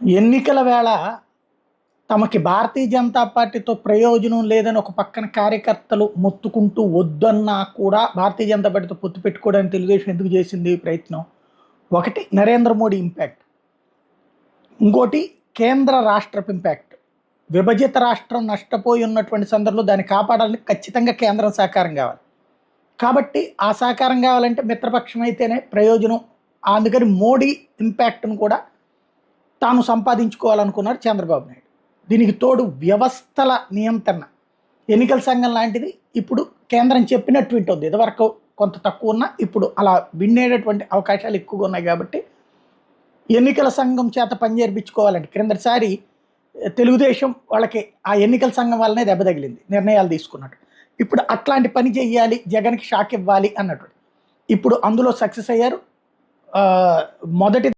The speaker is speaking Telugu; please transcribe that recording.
ఎన్నికల వేళ తమకి భారతీయ జనతా పార్టీతో ప్రయోజనం లేదని ఒక పక్కన కార్యకర్తలు మొత్తుకుంటూ వద్దన్నా కూడా భారతీయ జనతా పార్టీతో పొత్తు పెట్టుకోవడానికి తెలుగుదేశం ఎందుకు చేసింది ప్రయత్నం? ఒకటి నరేంద్ర మోడీ ఇంపాక్ట్. ఇంకోటి కేంద్ర రాష్ట్రపు ఇంపాక్ట్. విభజిత రాష్ట్రం నష్టపోయి ఉన్నటువంటి సందర్భంలో దాన్ని కాపాడాలని ఖచ్చితంగా కేంద్రం సహకారం కావాలి. కాబట్టి ఆ సహకారం కావాలంటే మిత్రపక్షం అయితేనే ప్రయోజనం. అందుకని మోడీ ఇంపాక్ట్ను కూడా తాను సంపాదించుకోవాలనుకున్నారు చంద్రబాబు నాయుడు. దీనికి తోడు వ్యవస్థల నియంత్రణ. ఎన్నికల సంఘం లాంటిది ఇప్పుడు కేంద్రం చెప్పినట్టు వింటుంది. ఇదివరకు కొంత తక్కువ ఉన్నా ఇప్పుడు అలా విన్నేటటువంటి అవకాశాలు ఎక్కువగా ఉన్నాయి కాబట్టి ఎన్నికల సంఘం చేత పని చేర్పించుకోవాలంటే క్రిందటిసారి తెలుగుదేశం వాళ్ళకి ఆ ఎన్నికల సంఘం వల్లనే దెబ్బ తగిలింది నిర్ణయాలు తీసుకున్నట్టు. ఇప్పుడు అట్లాంటి పని చేయాలి జగన్కి షాక్ ఇవ్వాలి అన్నట్టు. ఇప్పుడు అందులో సక్సెస్ అయ్యారు. మొదటి